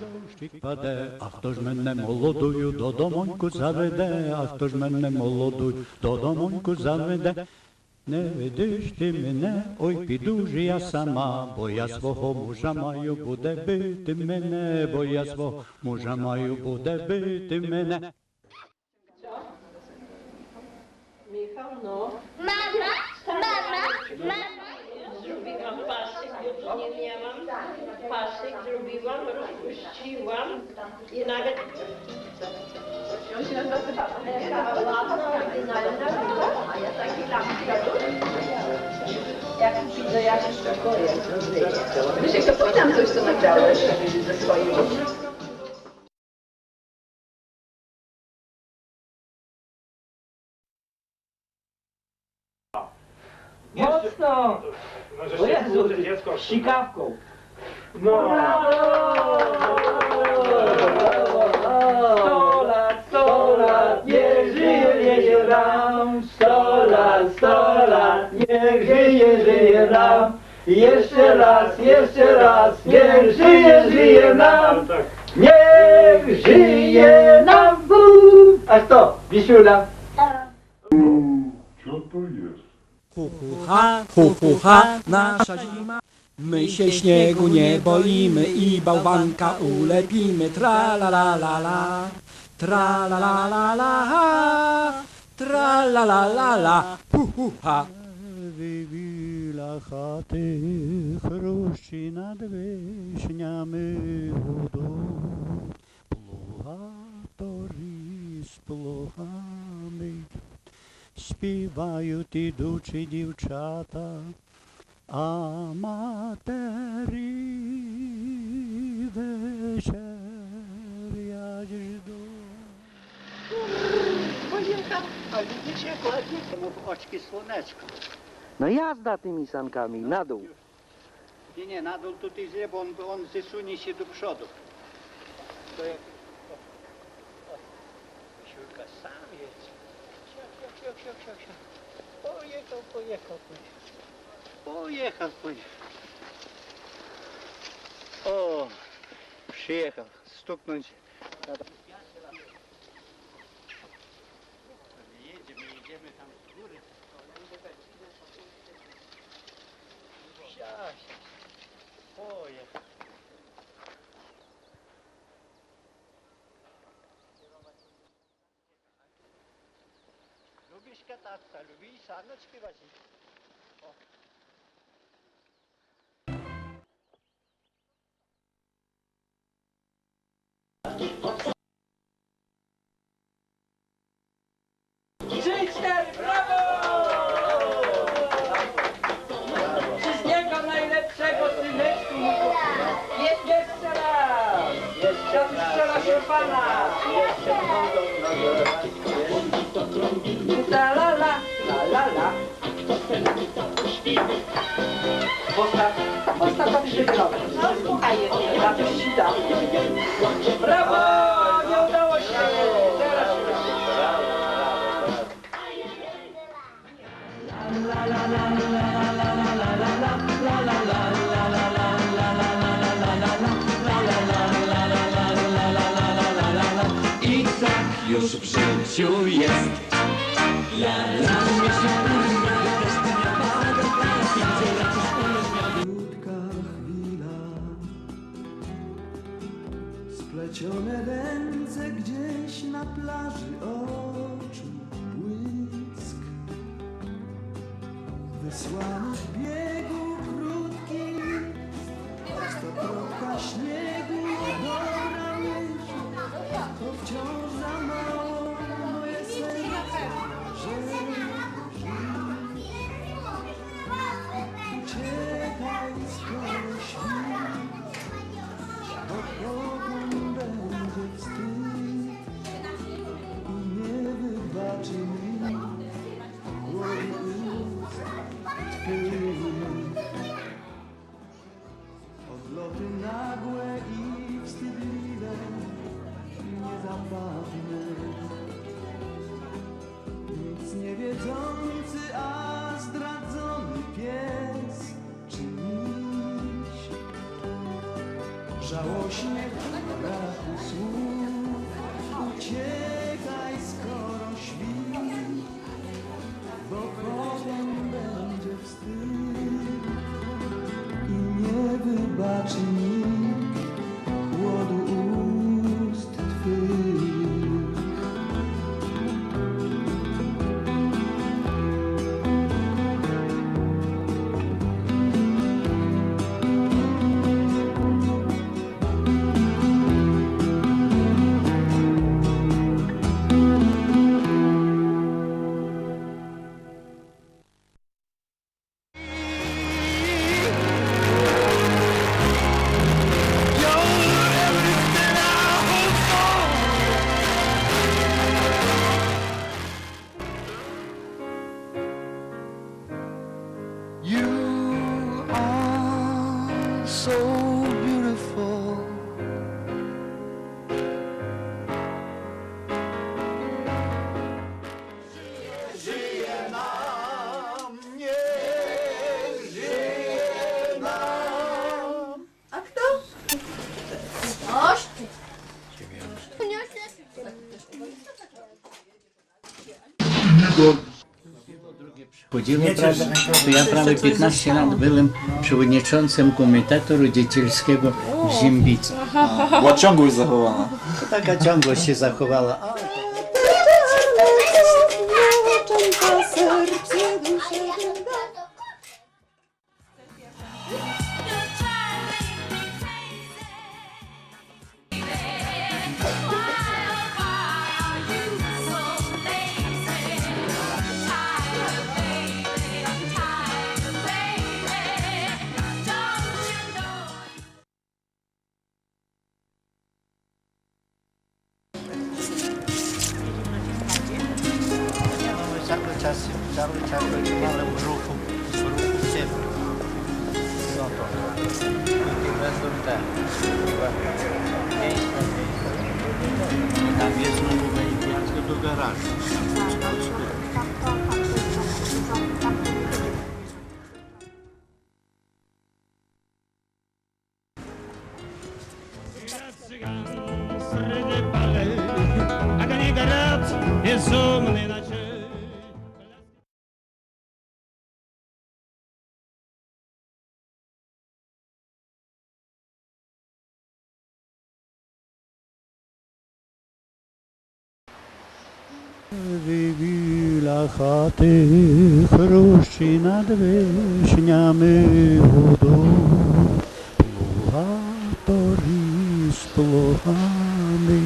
дощик паде, а хто ж мене молодою додомоньку заведе, а хто ж мене молодою додомоньку заведе. Не ведиш ти мене, ой, піду ж я сама, бо я свого мужа маю, буде бити мене, бо я свого мужа маю, буде бити мене. Michał, no. Rozpuściłam i nawet... On się nazywa A ja taki lampki Jak widzę, ja się spokoję. Wysiek, to powinnam coś, co nagrałeś ze swoim. Mocno! Może O się Jezu, sikawką. No. Sto lat, sto lat, niech żyje, żyje nam. Sto lat, sto lat, niech żyje, żyje nam. Jeszcze raz, jeszcze raz, niech żyje, żyje nam. Niech żyje nam. A to, Wisiula. Co to jest? Hu, hu, ha, hu, hu, ha, nasza zima. My się śniegu nie boimy i bałwanka ulepimy, tra la la la la, tra la la la la, tra la la la la, hu hu ha. Wybila chaty chruści nad wyśniamy wodą, plucha tory z pluchami, śpiewają idący dziewczata, Amatery wysieriać do... Pojechał, a widzicie jak ładnie są w oczki słoneczko. No jazda tymi sankami, na dół. Nie, nie, na dół tutaj źle, bo on, on zesunie się do przodu. To jak... Siurka sam jest. Siak, siak, siak, siak, siak. Pojechał, pojechał, pojechał. Уехал, понял. О, приехал. Стукнуть. Надо. Едем, едем, и там куры. Сейчас, сейчас. Поехал. Любишь кататься, любишь саночки возить. Postaw, postaw tam drogę. No słuchaj, ja to ci dam. Ręce gdzieś na plaży oczu błysk. Wysłany w biegu krótki Stokrotka śniegu dobra myśl To wciąż żałośnie braku słów u Ciebie. so beautiful. Żyje. A kto? Oś Chodziło, prawda, to ja prawie 15 lat byłem przewodniczącym Komitetu Rodzicielskiego w Ziembicy. Była ciągłość zachowana. Taka ciągłość się zachowała. A, É. Tá. Tá. Mesmo no momento que eu tô garagem. Живі хати, хрущі над вишнями воду, Плугаторі з плугами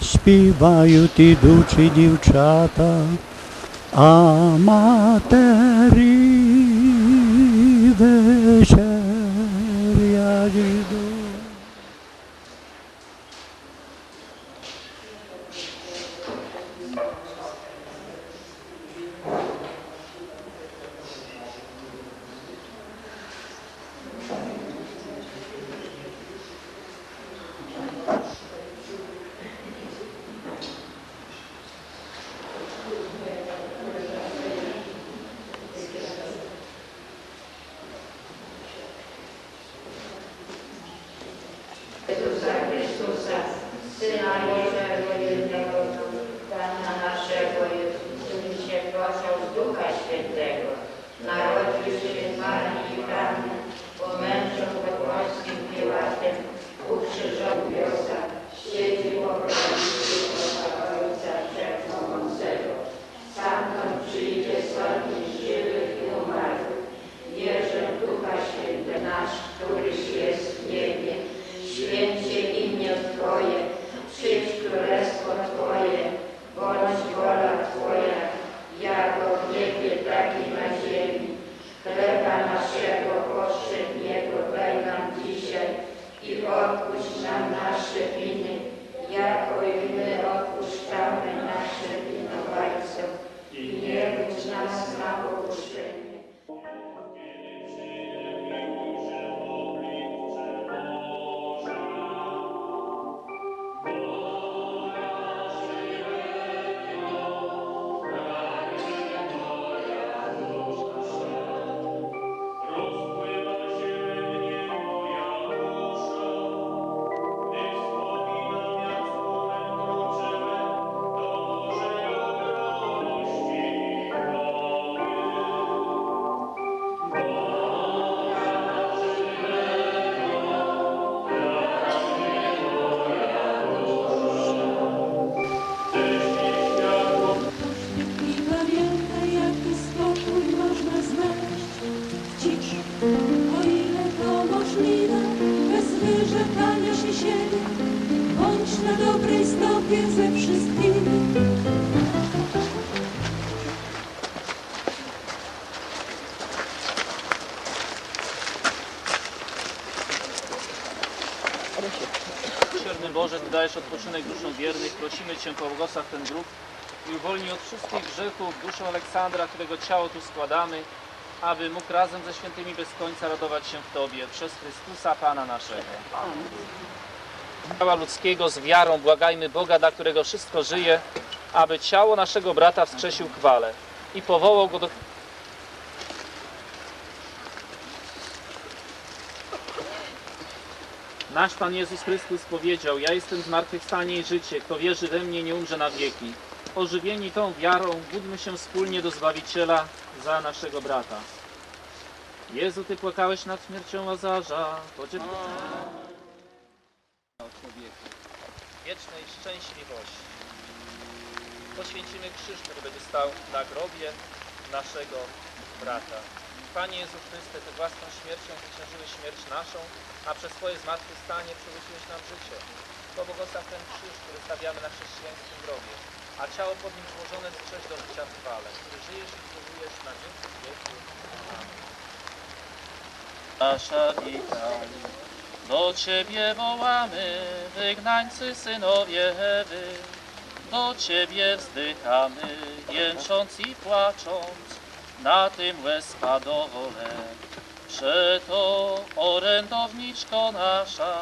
співають ідучі дівчата, а матері вечеря діду. O ile to możliwe, bez wyrzekania się siebie, bądź na dobrej stopie ze wszystkimi. Boże, Ty dajesz odpoczynek duszom wiernych. Prosimy Cię, pobłogosław ten grób i uwolnij od wszystkich grzechów duszę Aleksandra, którego ciało tu składamy, aby mógł razem ze świętymi bez końca radować się w Tobie przez Chrystusa Pana naszego. Ciała ludzkiego z wiarą błagajmy Boga, dla którego wszystko żyje, aby ciało naszego brata wskrzesił chwale i powołał go do Nasz Pan Jezus Chrystus powiedział, ja jestem zmartwychwstanie i życie, kto wierzy we mnie nie umrze na wieki. Ożywieni tą wiarą, módlmy się wspólnie do Zbawiciela za naszego brata. Jezu, Ty płakałeś nad śmiercią Łazarza, to Cię... Wiecznej szczęśliwości. Poświęcimy krzyż, który będzie stał na grobie naszego brata. Panie Jezu Chryste, Ty własną śmiercią zwyciężyłeś śmierć naszą, a przez Twoje zmartwychwstanie przywróciłeś nam życie. To błogosław ten krzyż, który stawiamy na chrześcijańskim grobie, a ciało pod nim złożone strzeż do życia w chwale, który żyjesz i królujesz na wieki wieków. Nasza witaj, do Ciebie wołamy, wygnańcy synowie Ewy. Do Ciebie wzdychamy, jęcząc i płacząc, na tym łezka dole. Przeto orędowniczko nasza,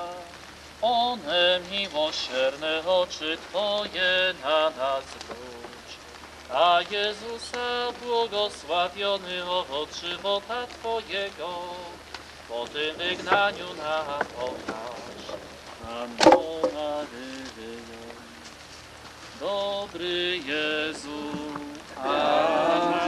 one miłosierne oczy Twoje na nas zwróć. A Jezusa błogosławiony owoc żywota Twojego, po tym wygnaniu nam pokaż. Maryjo, dobry Jezu, Amen.